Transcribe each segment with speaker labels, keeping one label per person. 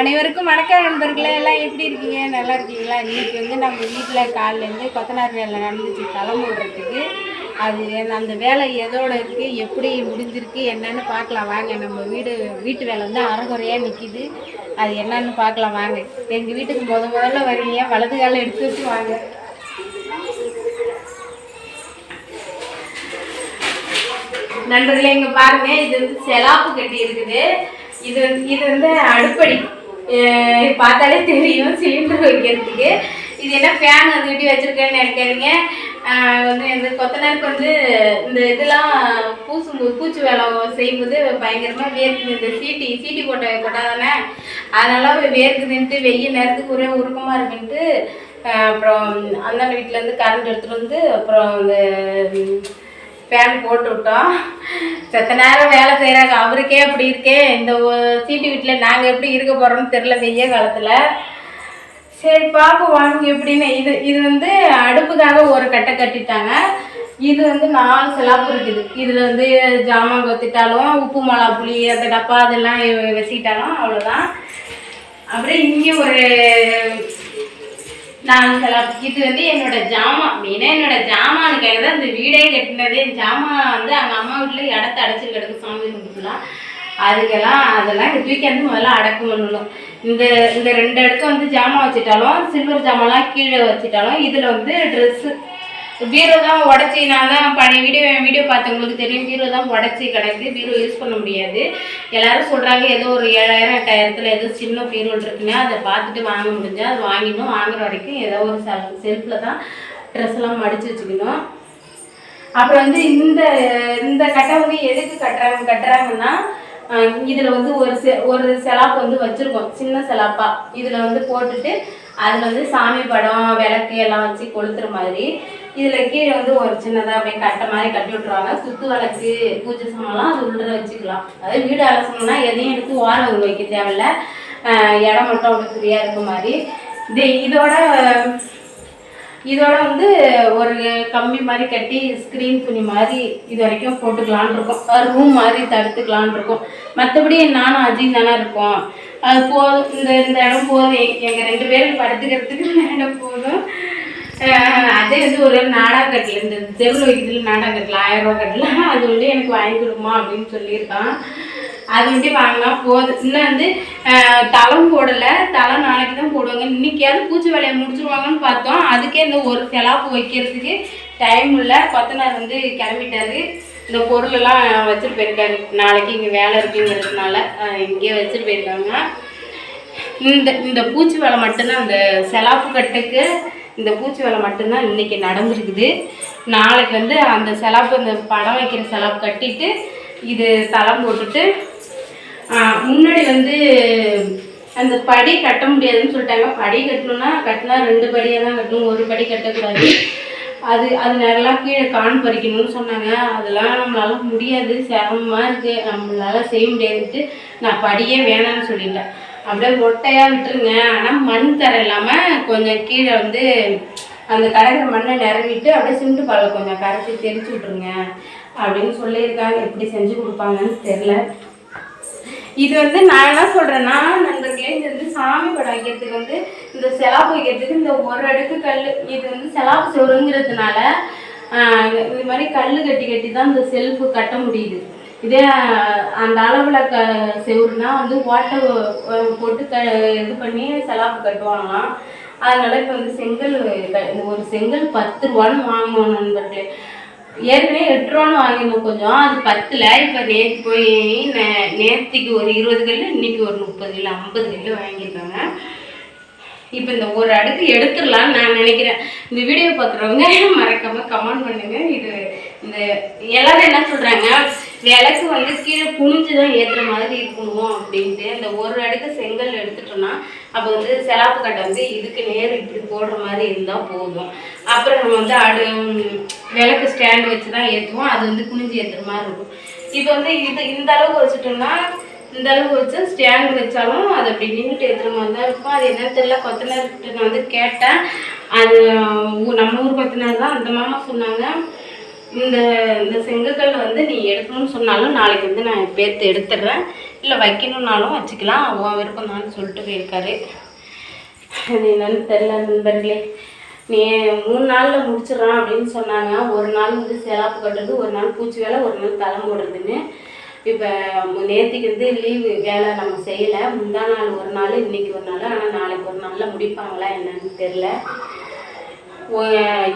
Speaker 1: அனைவருக்கும் வணக்க நண்பர்களே எல்லாம் எப்படி இருக்கீங்க நல்லா இருக்கீங்களா இன்றைக்கி வந்து நம்ம வீட்டில் காலிலேருந்து கொத்தனார் வேலை நடந்துச்சு கிளம்புறதுக்கு அது அந்த வேலை எதோடு இருக்குது எப்படி முடிஞ்சிருக்கு என்னென்னு பார்க்கலாம் வாங்க நம்ம வீடு வீட்டு வேலை வந்து அறகுறையாக நிற்கிது அது என்னென்னு பார்க்கலாம் வாங்க எங்கள் வீட்டுக்கு முத முதல்ல வரீங்க வலது காலை எடுத்து வச்சு வாங்க நண்பர்களே இங்கே பாருங்கள் இது வந்து செலாப்பு கட்டி இருக்குது இது வந்து இது வந்து அடுப்படி பார்த்தாலே தெரியும் சிலிண்டர் வைக்கிறதுக்கு இது என்ன ஃபேன் அது வீட்டி வச்சுருக்கேன்னு நினைக்காதீங்க வந்து இந்த கொத்தனாருக்கு வந்து இந்த இதெல்லாம் பூசும்போது பூச்சி வேலை செய்யும்போது பயங்கரமாக வேர்க்குது இந்த சீட்டி சீட்டி போட்ட தானே அதனால் வேர்க்குதுன்ட்டு வெயில் நேரத்துக்கு ஒரே உருக்கமாக இருக்குன்ட்டு அப்புறம் அந்தாண்ட வீட்டிலேருந்து கரண்ட் எடுத்துகிட்டு வந்து அப்புறம் அந்த ஃபேன் போட்டு விட்டோம் செத்த நேரம் வேலை செய்கிறாங்க அவருக்கே அப்படி இருக்கே இந்த சீட்டு வீட்டில் நாங்கள் எப்படி இருக்க போகிறோம்னு தெரில வெய்ய காலத்தில் சரி பார்ப்போம் வாங்க எப்படின்னு இது இது வந்து அடுப்புக்காக ஒரு கட்டை கட்டிட்டாங்க இது வந்து நாலு சிலாப்பு இருக்குது இதில் வந்து ஜாமான் கொத்திட்டாலும் உப்பு மிளகா புளி அந்த டப்பா அதெல்லாம் வச்சுக்கிட்டாலும் அவ்வளோதான் அப்புறம் இங்கே ஒரு நான் சில இது வந்து என்னோட ஜாமான் மெயினாக என்னோட ஜாமானுக்காக தான் இந்த வீடே கட்டினதே ஜாமான் வந்து அங்கே அம்மா வீட்டில் இடத்த அடைச்சி கிடக்கும் சாமி கும்பிட்டுலாம் அதுக்கெல்லாம் அதெல்லாம் தூக்கி வந்து முதல்ல அடக்கு பண்ணணும் இந்த இந்த ரெண்டு இடத்துல வந்து ஜாமான் வச்சுட்டாலும் சில்வர் ஜாமான்லாம் கீழே வச்சுட்டாலும் இதில் வந்து ட்ரெஸ்ஸு பீரோ தான் உடச்சி நான் தான் பழைய வீடியோ என் வீடியோ பார்த்தவங்களுக்கு தெரியும் பீரோ தான் உடச்சி கிடக்குது பீரோ யூஸ் பண்ண முடியாது எல்லாரும் சொல்கிறாங்க ஏதோ ஒரு ஏழாயிரம் எட்டாயிரத்தில் ஏதோ சின்ன பீரோல் இருக்குன்னா அதை பார்த்துட்டு வாங்க முடிஞ்சால் அது வாங்கிடணும் வாங்குற வரைக்கும் ஏதோ ஒரு செல்ஃபில் தான் ட்ரெஸ் எல்லாம் மடித்து வச்சுக்கணும் அப்புறம் வந்து இந்த இந்த கட்டை வந்து எதுக்கு கட்டுறாங்க கட்டுறாங்கன்னா இதில் வந்து ஒரு செ ஒரு செலாப்பு வந்து வச்சுருக்கோம் சின்ன செலாப்பாக இதில் வந்து போட்டுட்டு அதில் வந்து சாமி படம் விளக்கு எல்லாம் வச்சு கொளுத்துற மாதிரி இதில் கீழே வந்து ஒரு சின்னதாக அப்படியே கட்டை மாதிரி கட்டி விட்டுருவாங்க சுத்து வளர்ச்சி பூஜை சாமான்லாம் அது உள்ளதை வச்சுக்கலாம் அதாவது வீடு அலசணும்னா எதையும் எடுத்து ஓரம் ஒரு வைக்க தேவையில்ல இடம் மட்டும் அப்படி ஃப்ரீயாக இருக்க மாதிரி இது இதோட இதோட வந்து ஒரு கம்பி மாதிரி கட்டி ஸ்க்ரீன் துணி மாதிரி இது வரைக்கும் போட்டுக்கலான் இருக்கோம் ரூம் மாதிரி தடுத்துக்கலான் இருக்கோம் மற்றபடி நானும் அஜீன் தானே இருக்கோம் அது போதும் இந்த இந்த இடம் போதும் எங்கள் ரெண்டு பேரும் படுத்துக்கிறதுக்கு இந்த இடம் போதும் அதே வந்து ஒரு நாடா கட்டில் இந்த தெருவில் வைக்கிறதுல நாடா கட்டில் ஆயிரம் ரூபா கட்டில அது வந்து எனக்கு வாங்கி கொடுமா அப்படின்னு சொல்லியிருக்கான் அது வந்து வாங்கலாம் போது இன்னும் வந்து தளம் போடலை தளம் நாளைக்கு தான் போடுவாங்க இன்னைக்காவது பூச்சி வேலையை முடிச்சிருவாங்கன்னு பார்த்தோம் அதுக்கே இந்த ஒரு செலாப்பு வைக்கிறதுக்கு டைம் இல்லை கொத்தனார் வந்து கிளம்பிட்டாரு இந்த பொருளெல்லாம் வச்சுட்டு போயிருக்காங்க நாளைக்கு இங்கே வேலை இருக்குங்கிறதுனால இங்கேயே வச்சுட்டு போயிருக்காங்க இந்த இந்த பூச்சி வேலை மட்டும்தான் அந்த செலாப்பு கட்டுக்கு இந்த பூச்சி வேலை மட்டும்தான் இன்றைக்கி நடந்துருக்குது நாளைக்கு வந்து அந்த செலப்பு அந்த படம் வைக்கிற செலப்பு கட்டிட்டு இது தளம் போட்டுட்டு முன்னாடி வந்து அந்த படி கட்ட முடியாதுன்னு சொல்லிட்டாங்க படி கட்டணும்னா கட்டினா ரெண்டு படியாக தான் கட்டணும் ஒரு படி கட்டக்கூடாது அது அது நிறையலாம் கீழே காண் பறிக்கணும்னு சொன்னாங்க அதெல்லாம் நம்மளால முடியாது சிரமமாக இருக்குது நம்மளால செய்ய முடியாதுன்ட்டு நான் படியே வேணாம்னு சொல்லிட்டேன் அப்படியே மொட்டையாக விட்டுருங்க ஆனால் மண் தர இல்லாமல் கொஞ்சம் கீழே வந்து அந்த கரைகிற மண்ணை நிரவிட்டு அப்படியே சிமெண்ட் பாலை கொஞ்சம் கரைச்சி தெரிச்சு விட்ருங்க அப்படின்னு சொல்லியிருக்காங்க எப்படி செஞ்சு கொடுப்பாங்கன்னு தெரில இது வந்து நான் என்ன சொல்கிறேன்னா நண்பர்களே இது வந்து சாமி படம் வைக்கிறதுக்கு வந்து இந்த செலாப்பு வைக்கிறதுக்கு இந்த ஒரு அடுக்கு கல் இது வந்து செலாப்பு சுருங்கிறதுனால இது மாதிரி கல் கட்டி கட்டி தான் இந்த செல்ஃபு கட்ட முடியுது இதே அந்த அளவில் க செவுருனா வந்து ஓட்டை போட்டு க இது பண்ணி செலாப்பு கட்டுவாங்களாம் அதனால் இப்போ வந்து செங்கல் ஒரு செங்கல் பத்து ரூபான்னு வாங்கணும் நண்பர்களே ஏற்கனவே எட்டு ரூபான்னு வாங்கினோம் கொஞ்சம் அது பத்தில் இப்போ நேற்று போய் நே நேற்றுக்கு ஒரு இருபது கல் இன்றைக்கி ஒரு முப்பது இல்லை ஐம்பது கல் வாங்கியிருக்காங்க இப்போ இந்த ஒரு அடுக்கு எடுத்துடலான்னு நான் நினைக்கிறேன் இந்த வீடியோ பார்க்குறவங்க மறக்காமல் கமெண்ட் பண்ணுங்கள் இது இந்த எல்லோரும் என்ன சொல்கிறாங்க விளக்கு வந்து கீழே குனிஞ்சு தான் ஏற்றுற மாதிரி இருக்கணும் அப்படின்ட்டு அந்த ஒரு அடுக்கு செங்கல் எடுத்துட்டோம்னா அப்போ வந்து செலாப்பு கட்டை வந்து இதுக்கு நேர் இப்படி போடுற மாதிரி இருந்தால் போதும் அப்புறம் நம்ம வந்து அடு விளக்கு ஸ்டாண்ட் வச்சு தான் ஏற்றுவோம் அது வந்து குனிஞ்சு ஏற்றுற மாதிரி இருக்கும் இப்போ வந்து இது இந்த அளவுக்கு வச்சுட்டோம்னா இந்த அளவுக்கு வச்சு ஸ்டாண்ட் வச்சாலும் அது அப்படி நின்றுட்டு ஏற்றுற மாதிரி தான் இருக்கும் அது என்ன தெரியல கொத்தனார்கிட்ட நான் வந்து கேட்டேன் அது நம்ம ஊர் கொத்தனர் தான் அந்த மாமா சொன்னாங்க இந்த இந்த செங்கக்கல் வந்து நீ எடுக்கணும்னு சொன்னாலும் நாளைக்கு வந்து நான் பேர்த்து எடுத்துடுறேன் இல்லை வைக்கணும்னாலும் வச்சுக்கலாம் அவன் விருப்பம் தான் சொல்லிட்டு போயிருக்காரு அது என்னன்னு தெரில நண்பர்களே நீ மூணு நாளில் முடிச்சிடறான் அப்படின்னு சொன்னாங்க ஒரு நாள் வந்து சிலாப்பு கட்டுறது ஒரு நாள் பூச்சி வேலை ஒரு நாள் தலை போடுறதுன்னு இப்போ நேற்றுக்கு வந்து லீவு வேலை நம்ம செய்யலை முந்தா நாள் ஒரு நாள் இன்றைக்கி ஒரு நாள் ஆனால் நாளைக்கு ஒரு நாளில் முடிப்பாங்களா என்னன்னு தெரில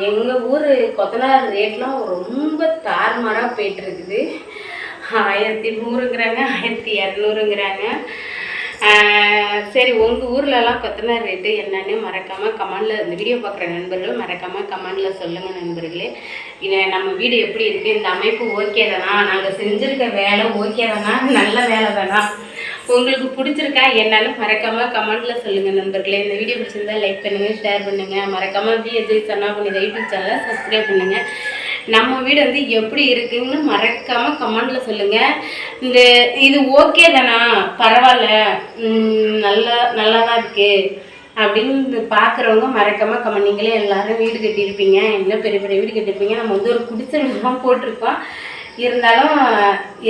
Speaker 1: எங்கள் ஊர் கொத்தனார் ரேட்லாம் ரொம்ப தார்மாராக போயிட்டுருக்குது ஆயிரத்தி நூறுங்கிறாங்க ஆயிரத்தி இரநூறுங்கிறாங்க சரி உங்கள் ஊர்லலாம் கொத்தனார் ரேட்டு என்னன்னு மறக்காமல் கமெண்டில் இந்த வீடியோ பார்க்குற நண்பர்கள் மறக்காமல் கமெண்டில் சொல்லுங்கள் நண்பர்களே இது நம்ம வீடு எப்படி இருக்குது இந்த அமைப்பு ஓகே தானா நாங்கள் செஞ்சுருக்க வேலை ஓகே தானா நல்ல வேலை தானா உங்களுக்கு பிடிச்சிருக்கா என்னாலும் மறக்காமல் கமெண்ட்டில் சொல்லுங்கள் நண்பர்களே இந்த வீடியோ பிடிச்சிருந்தா லைக் பண்ணுங்கள் ஷேர் பண்ணுங்கள் மறக்காமல் விஜய் சன்னா பண்ணி யூடியூப் சேனலை சப்ஸ்கிரைப் பண்ணுங்கள் நம்ம வீடு வந்து எப்படி இருக்குன்னு மறக்காமல் கமெண்டில் சொல்லுங்கள் இந்த இது ஓகே தானா பரவாயில்ல நல்லா நல்லா தான் இருக்குது அப்படின்னு பார்க்குறவங்க மறக்காமல் கமெண்ட் நீங்களே எல்லோரும் வீடு கட்டியிருப்பீங்க எல்லாம் பெரிய பெரிய வீடு கட்டியிருப்பீங்க நம்ம வந்து ஒரு குடிசை வீடுலாம் போட்டிருக்கோம் இருந்தாலும்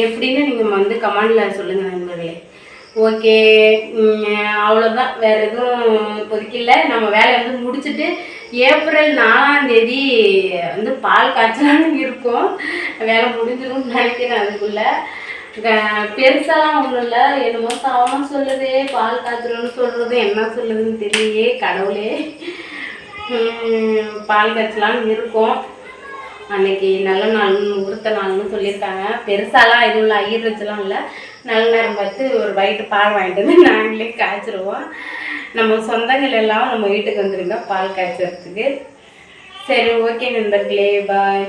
Speaker 1: எப்படின்னு நீங்கள் வந்து கமெண்டில் சொல்லுங்கள் நண்பர்களே ஓகே அவ்வளோதான் வேறு எதுவும் இப்போதைக்கு இல்லை நம்ம வேலையை வந்து முடிச்சுட்டு ஏப்ரல் நாலாம் தேதி வந்து பால் காய்ச்சலான்னு இருக்கும் வேலை முடிஞ்சிடும் நினைக்கிறேன் அதுக்குள்ளே பெருசாலாம் ஒன்றும் இல்லை என்னமோ சாவனம் சொல்லுது பால் காய்ச்சலுன்னு சொல்கிறது என்ன சொல்லுதுன்னு தெரியலையே கடவுளே பால் காய்ச்சலான்னு இருக்கும் அன்னைக்கு நல்ல நாள்னு முகூர்த்த நாள்னு சொல்லியிருக்காங்க பெருசாலாம் எதுவும் இல்லை ஐயர் இல்லை நல்ல நேரம் பார்த்து ஒரு வயிற்று பால் வாங்கிட்டு வந்து நாங்களே காய்ச்சிருவோம் நம்ம சொந்தங்கள் எல்லாம் நம்ம வீட்டுக்கு வந்துருங்க பால் காய்ச்சறதுக்கு சரி ஓகே நண்பர்களே பாய்